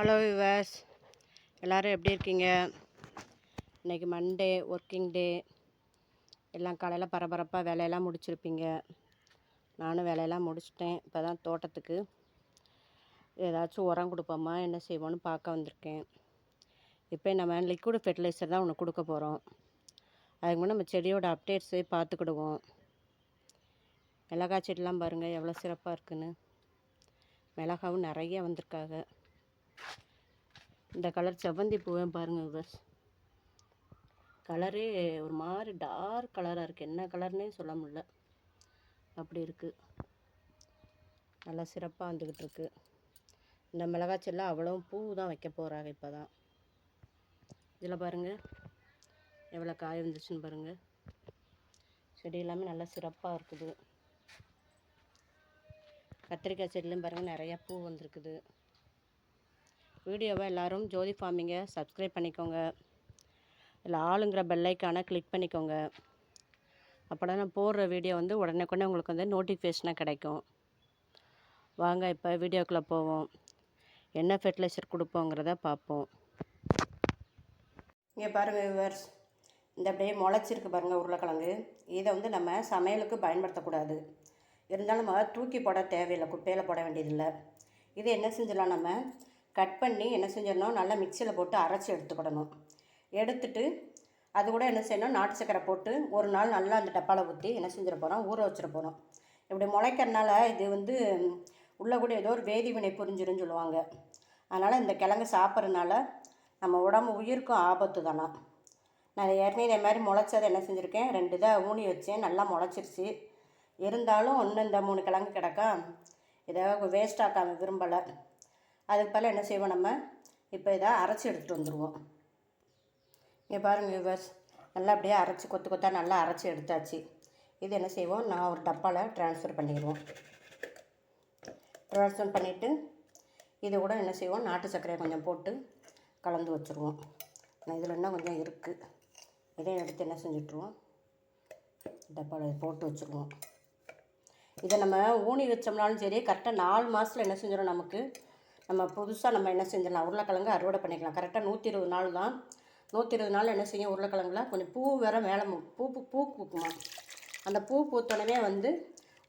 Hello விவாஸ் எல்லோரும் எப்படி இருக்கீங்க? இன்றைக்கி மண்டே ஒர்க்கிங் டே எல்லாம் காலையில் பரபரப்பாக வேலையெல்லாம் முடிச்சிருப்பீங்க. நானும் வேலையெல்லாம் முடிச்சிட்டேன். இப்போ தான் தோட்டத்துக்கு ஏதாச்சும் உரம் கொடுப்போமா என்ன செய்வோன்னு பார்க்க வந்திருக்கேன். இப்போ நம்ம லிக்விட் ஃபெர்டிலைசர் தான் ஒன்று கொடுக்க போகிறோம் அதுக்கு முன்னாடி நம்ம செடியோட அப்டேட்ஸை பார்த்துக்கிடுவோம். மிளகாய் செடிலாம் பாருங்கள் எவ்வளோ சிறப்பாக இருக்குன்னு. மிளகாவும் நிறைய வந்திருக்காங்க. இந்த கலர் செவ்வந்தி பூவேன் பாருங்கள் விவர்ஸ். கலரே ஒரு மாதிரி டார்க் கலராக இருக்குது என்ன கலர்னே சொல்ல முடியல. அப்படி இருக்குது நல்லா சிறப்பாக வந்துக்கிட்டு இருக்கு. இந்த மிளகாச்செல்லாம் அவ்வளோ பூ தான் வைக்க போகிறாங்க இப்போ தான் இதில் பாருங்கள் எவ்வளோ காய் வந்துச்சுன்னு பாருங்கள் செடி எல்லாமே நல்லா சிறப்பாக இருக்குது. கத்திரிக்காய் செடியிலும் பாருங்கள் நிறையா பூ வந்திருக்குது. வீடியோவை எல்லோரும் ஜோதி ஃபார்மிங்கை சப்ஸ்கிரைப் பண்ணிக்கோங்க. இல்லை ஆளுங்கிற பெல்லைக்கான கிளிக் பண்ணிக்கோங்க. அப்போ நான் போடுற வீடியோ வந்து உடனே கொண்டே உங்களுக்கு வந்து நோட்டிஃபிகேஷனாக கிடைக்கும். வாங்க இப்போ வீடியோக்குள்ளே போவோம். என்ன ஃபெர்டிலைசர் கொடுப்போங்கிறத பார்ப்போம். இங்கே பாருங்கள் விவர்ஸ் இந்த அப்படியே முளைச்சிருக்கு பாருங்கள் உருளைக்கிழங்கு. இதை வந்து நம்ம சமையலுக்கு பயன்படுத்தக்கூடாது. இருந்தாலும் நம்ம தூக்கி போட தேவையில்லை குப்பையில் போட வேண்டியதில்லை. இது என்ன செஞ்சிடலாம் நம்ம? கட் பண்ணி என்ன செஞ்சிடணும்? நல்லா மிக்சியில் போட்டு அரைச்சி எடுத்துக்கிடணும். எடுத்துட்டு அது கூட என்ன செய்யணும்? நாட்டு சக்கரை போட்டு ஒரு நாள் நல்லா அந்த டப்பாவில் ஊற்றி என்ன செஞ்சிட போகிறோம் ஊற வச்சிட போகிறோம் இப்படி முளைக்கிறனால இது வந்து உள்ளே கூட ஏதோ ஒரு வேதி வினை புரிஞ்சிருன்னு சொல்லுவாங்க. அதனால் இந்த கிழங்கு சாப்பிட்றதுனால நம்ம உடம்பு உயிருக்கும் ஆபத்து தானா? நான் ஏற்கனவே இதே மாதிரி முளைச்சதை என்ன செஞ்சுருக்கேன்? ரெண்டு இதாக ஊனி வச்சேன். நல்லா முளைச்சிருச்சு. இருந்தாலும் ஒன்று இந்த மூணு கிழங்கு கிடக்கா? இதை வேஸ்ட் ஆக்காமல் விரும்பலை. அதுக்கு பதில் என்ன செய்வோம் நம்ம? இப்போ இதை அரைச்சி எடுத்துகிட்டு வந்துடுவோம் இங்கே பாருங்கள் வியூவர்ஸ் நல்லா அப்படியே அரைச்சி கொத்து கொத்தாக நல்லா அரைச்சி எடுத்தாச்சு. இது என்ன செய்வோம்? நான் ஒரு டப்பாவில் ட்ரான்ஸ்ஃபர் பண்ணிடுவோம். ட்ரான்ஸ்ஃபர் பண்ணிவிட்டு இது கூட என்ன செய்வோம்? நாட்டு சர்க்கரையை கொஞ்சம் போட்டு கலந்து வச்சுருவோம். இதில் இன்னும் கொஞ்சம் இருக்குது இதையும் எடுத்து என்ன செஞ்சுட்ருவோம் டப்பாவில் போட்டு வச்சுருவோம். இதை நம்ம ஊனி வச்சோம்னாலும் சரி கரெக்டாக நாலு மாதத்தில் என்ன செஞ்சிடும் நமக்கு? நம்ம புதுசாக நம்ம என்ன செஞ்சிடலாம்? உருளைக்கிழங்கு அறுவடை பண்ணிக்கலாம். கரெக்டாக நூற்றி இருபது நாள் தான். நூற்றி இருபது நாள் என்ன செய்யும்? உருளைக்கிழங்குல கொஞ்சம் பூ வேறு மேலே பூ பூ பூ பூக்குமா? அந்த பூ பூத்தோடனே வந்து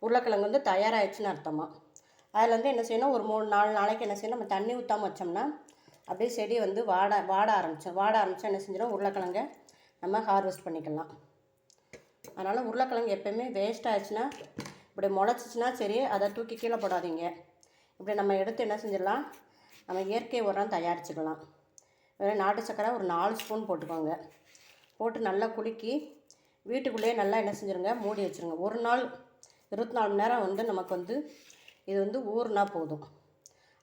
உருளைக்கிழங்கு வந்து தயாராகிடுச்சுன்னு அர்த்தமா? அதில் வந்து என்ன செய்யணும்? ஒரு மூணு நாலு நாளைக்கு என்ன செய்யணும்? நம்ம தண்ணி ஊற்றாமல் வச்சோம்னா அப்படியே செடி வந்து வாட வாட ஆரம்பித்தோம் வாட ஆரம்பித்தா என்ன செஞ்சிடும்? உருளைக்கிழங்க நம்ம ஹார்வெஸ்ட் பண்ணிக்கலாம். அதனால் உருளைக்கிழங்கு எப்போயுமே வேஸ்ட் ஆயிடுச்சுன்னா இப்படி முளைச்சிச்சின்னா சரி அதை தூக்கி கீழே போடாதீங்க. இப்படி நம்ம எடுத்து என்ன செஞ்சிடலாம்? நம்ம இயற்கை உரம் தயாரிச்சுக்கலாம். வெறும் நாட்டு சக்கரை ஒரு நாலு ஸ்பூன் போட்டுக்கோங்க. போட்டு நல்லா குலுக்கி வீட்டுக்குள்ளேயே நல்லா என்ன செஞ்சுருங்க? மூடி வச்சுருங்க. ஒரு நாள் இருபத்தி நாலு மணி நேரம் வந்து நமக்கு வந்து இது வந்து ஊறுனா போதும்.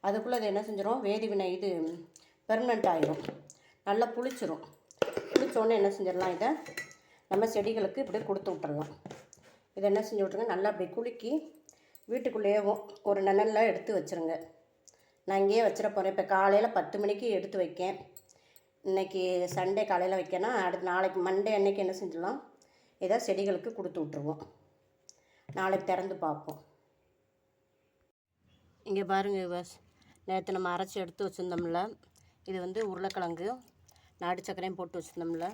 அதுக்குள்ளே அது என்ன செஞ்சிடும் வேதி வினை இது பெர்மனண்ட் ஆகிடும் நல்லா புளிச்சிரும். புளிச்சோடனே என்ன செஞ்சிடலாம் இதை? நம்ம செடிகளுக்கு இப்படி கொடுத்து விட்டுறலாம். இதை என்ன செஞ்சு விட்ருங்க நல்லா அப்படி குலுக்கி வீட்டுக்குள்ளேயே ஒரு நிழலில் எடுத்து வச்சுருங்க. நான் இங்கேயே வச்சிட போகிறேன் இப்போ காலையில் பத்து மணிக்கு எடுத்து வைக்கேன். இன்றைக்கி சண்டே காலையில் வைக்கணும் அடுத்து நாளைக்கு மண்டே அன்னைக்கு என்ன செஞ்சிடலாம்? ஏதோ செடிகளுக்கு கொடுத்து விட்ருவோம் நாளைக்கு திறந்து பார்ப்போம். இங்கே பாருங்கள் பஸ் நேற்று நம்ம அரைச்சி எடுத்து வச்சுருந்தோம்ல. இது வந்து உருளைக்கிழங்கு நாடு சக்கரையும் போட்டு வச்சுருந்தோம்ல.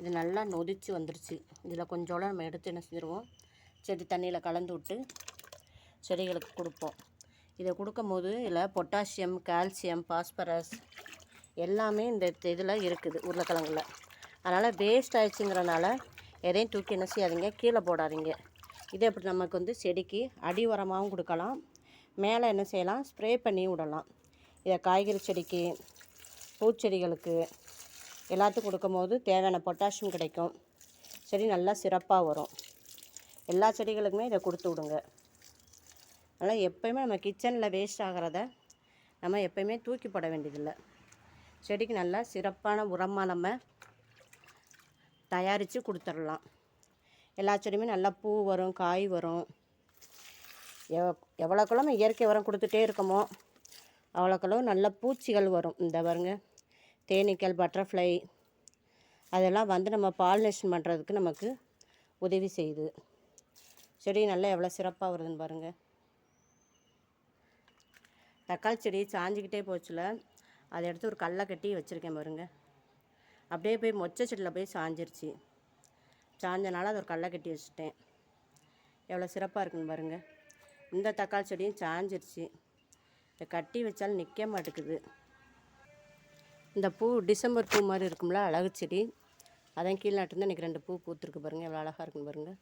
இது நல்லா நொதிச்சு வந்துருச்சு. இதில் கொஞ்சோட நம்ம எடுத்து என்ன செஞ்சுருவோம்? செடி தண்ணியில் கலந்து விட்டு செடிகளுக்கு கொடுப்போம். இதை கொடுக்கும்போது இதில் பொட்டாசியம் கால்சியம் பாஸ்பரஸ் எல்லாமே இந்த இதில் இருக்குது உருளைக்கிழங்குல. அதனால் வேஸ்ட் ஆயிடுச்சுங்கிறனால எதையும் தூக்கி என்ன செய்யாதீங்க கீழே போடாதீங்க. இதே இப்படி நமக்கு வந்து செடிக்கு அடி உரமாகவும் கொடுக்கலாம். மேலே என்ன செய்யலாம் ஸ்ப்ரே பண்ணி விடலாம். இதை காய்கறி செடிக்கு பூச்செடிகளுக்கு எல்லாத்துக்கும் கொடுக்கும்போது தேவையான பொட்டாசியம் கிடைக்கும். செடி நல்லா சிறப்பாக வரும். எல்லா செடிகளுக்குமே இதை கொடுத்து விடுங்க. அதனால் எப்போயுமே நம்ம கிச்சனில் வேஸ்ட் ஆகிறத நம்ம எப்போயுமே தூக்கி போட வேண்டியதில்லை. செடிக்கு நல்லா சிறப்பான உரமாக நம்ம தயாரித்து கொடுத்துடலாம். எல்லா செடியுமே நல்லா பூ வரும் காய் வரும். எவ் எவ்வளோக்கெல்லாம் இயற்கை உரம் கொடுத்துட்டே இருக்கோமோ அவ்வளோக்களவு நல்ல பூச்சிகள் வரும். இந்த பாருங்க தேனீக்கள் பட்டர்ஃப்ளை அதெல்லாம் வந்து நம்ம பாலினேஷன் பண்ணுறதுக்கு நமக்கு உதவி செய்யுது. செடி நல்லா எவ்வளோ சிறப்பாக வருதுன்னு பாருங்கள் தக்காளி செடி சாஞ்சிக்கிட்டே போச்சுல அதை எடுத்து ஒரு கல்லை கட்டி வச்சுருக்கேன் பாருங்க. அப்படியே போய் மொச்சை செடியில் போய் சாஞ்சிருச்சு. சாஞ்சனால அதை ஒரு கல்லை கட்டி வச்சுட்டேன். எவ்வளோ சிறப்பாக இருக்குன்னு பாருங்கள் இந்த தக்காளி செடியும் சாஞ்சிருச்சு. இதை கட்டி வச்சாலும் நிற்க மாட்டேங்குது. இந்த பூ டிசம்பர் பூ மாதிரி இருக்கும்ல அழகு செடி. அதான் கீழே நட்டுருந்து இன்றைக்கி ரெண்டு பூ பூத்துருக்கு பாருங்கள் எவ்வளோ அழகாக இருக்குன்னு பாருங்கள்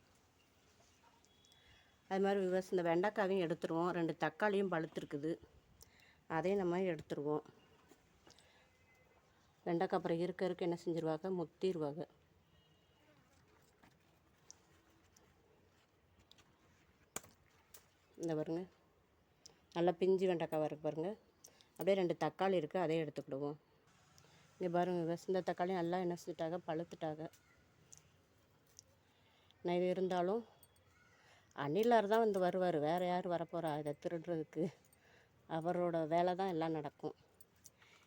அது மாதிரி விவசாயம் இந்த வெண்டைக்காவையும் எடுத்துருவோம். ரெண்டு தக்காளியும் பழுத்துருக்குது. அதையும் நம்ம எடுத்துருவோம். வெண்டைக்காய் அப்புறம் இருக்க இருக்க என்ன செஞ்சிருவாங்க? முத்திடுவாங்க இந்த பாருங்க. நல்லா பிஞ்சு வெண்டைக்காய் இருக்கு பாருங்க. அப்படியே ரெண்டு தக்காளி இருக்குது அதையும் எடுத்துக்கிடுவோம். இங்கே பாருங்க விவசாயம் இந்த தக்காளி நல்லா என்ன செஞ்சுட்டாங்க? பழுத்துட்டாங்க. நான் இது இருந்தாலும் அணிலார் தான் வந்து வருவார். வேறு யார் வரப்போகிறா இதை திருடுறதுக்கு. அவரோட வேலை தான் எல்லாம் நடக்கும்.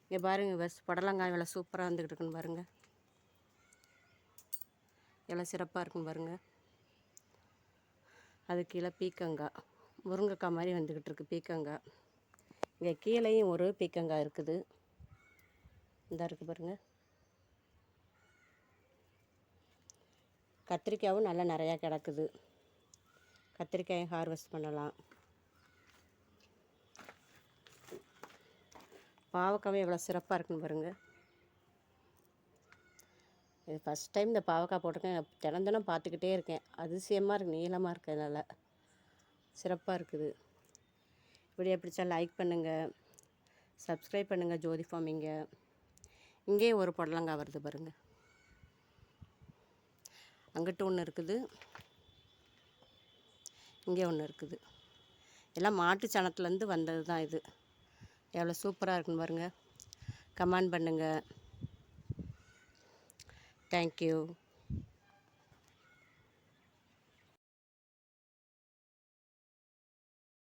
இங்கே பாருங்கள் பஸ் புடலங்காய் வேலை சூப்பராக வந்துக்கிட்டு இருக்குன்னு பாருங்கள் எவ்வளோ சிறப்பாக இருக்குன்னு பாருங்கள் அது கீழே பீக்கங்காய் முருங்கைக்காய் மாதிரி வந்துக்கிட்டு இருக்குது பீக்கங்காய். இங்கே கீழேயும் ஒரு பீக்கங்காய் இருக்குது. இந்த இருக்குது பாருங்கள் கத்திரிக்காயும் நல்லா நிறையா கிடக்குது. கத்திரிக்காயும் ஹார்வெஸ்ட் பண்ணலாம். பாவக்காவும் எவ்வளோ சிறப்பாக இருக்குன்னு பாருங்கள் இது ஃபஸ்ட் டைம் இந்த பாவக்காய் போட்டிருக்கேன். தினம் தினம் பார்த்துக்கிட்டே இருக்கேன். அதிசயமாக இருக்குது நீளமாக இருக்கிறதுனால சிறப்பாக இருக்குது. இப்படி பிடிச்சா லைக் பண்ணுங்கள் சப்ஸ்கிரைப் பண்ணுங்கள் ஜோதி ஃபார்மிங்க. இங்கேயே ஒரு புடலங்காய் வருது பாருங்கள் அங்கிட்டு ஒன்று இருக்குது. இங்கே ஒன்று இருக்குது. எல்லாம் மாட்டு சாணத்துலேருந்து வந்தது தான் இது. எவ்வளோ சூப்பராக இருக்குன்னு பாருங்கள் கமெண்ட் பண்ணுங்கள் தேங்க்யூ